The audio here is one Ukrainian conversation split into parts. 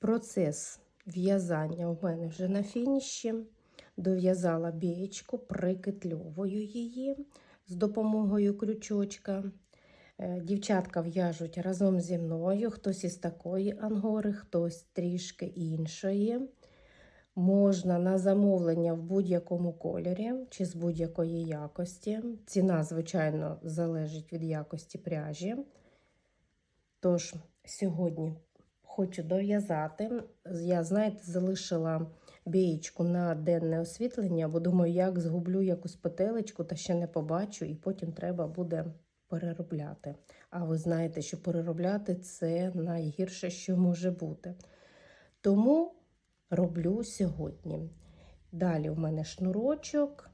Процес в'язання у мене вже на фініші. Дов'язала бієчку, прикитльовую її з допомогою крючочка. Е, Дівчатка в'яжуть разом зі мною, хтось із такої ангори, хтось трішки іншої. Можна на замовлення в будь-якому кольорі чи з будь-якої якості. Ціна, звичайно, залежить від якості пряжі. Тож, сьогодні хочу дов'язати. Я, знаєте, залишила бієчку на денне освітлення, бо думаю, як згублю якусь петелечку та ще не побачу, і потім треба буде переробляти. А ви знаєте, що переробляти це найгірше, що може бути. Тому роблю сьогодні. Далі в мене шнурочок,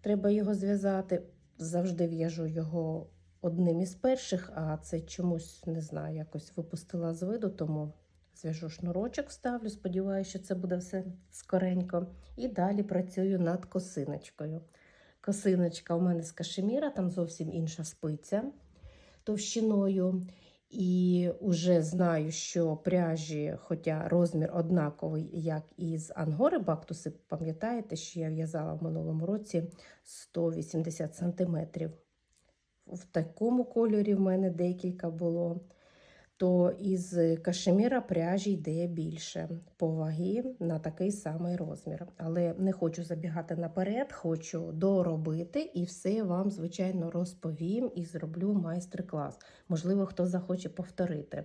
треба його зв'язати. Завжди в'яжу його одним із перших, а це чомусь не знаю, якось випустила з виду, тому зв'яжу шнурочок, вставлю. Сподіваюся, що це буде все скоренько. І далі працюю над косиночкою. Косиночка у мене з кашеміра, там зовсім інша спиця товщиною. І вже знаю, що пряжі, хоча розмір однаковий, як і з ангори бактуси, пам'ятаєте, що я в'язала в минулому році 180 см. В такому кольорі в мене декілька було. То із кашеміра пряжі йде більше по вагі на такий самий розмір. Але не хочу забігати наперед, хочу доробити і все вам, звичайно, розповім і зроблю майстер-клас. Можливо, хто захоче повторити.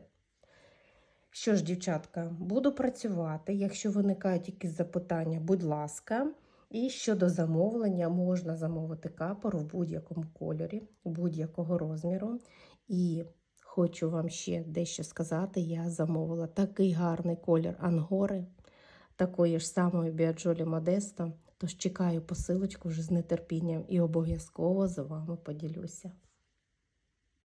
Що ж, дівчатка, буду працювати. Якщо виникають якісь запитання, будь ласка. І щодо замовлення, можна замовити капор в будь-якому кольорі, будь-якого розміру. І хочу вам ще дещо сказати: я замовила такий гарний колір ангори, такої ж самої біаджолі Модеста. Тож чекаю посилочку вже з нетерпінням і обов'язково з вами поділюся.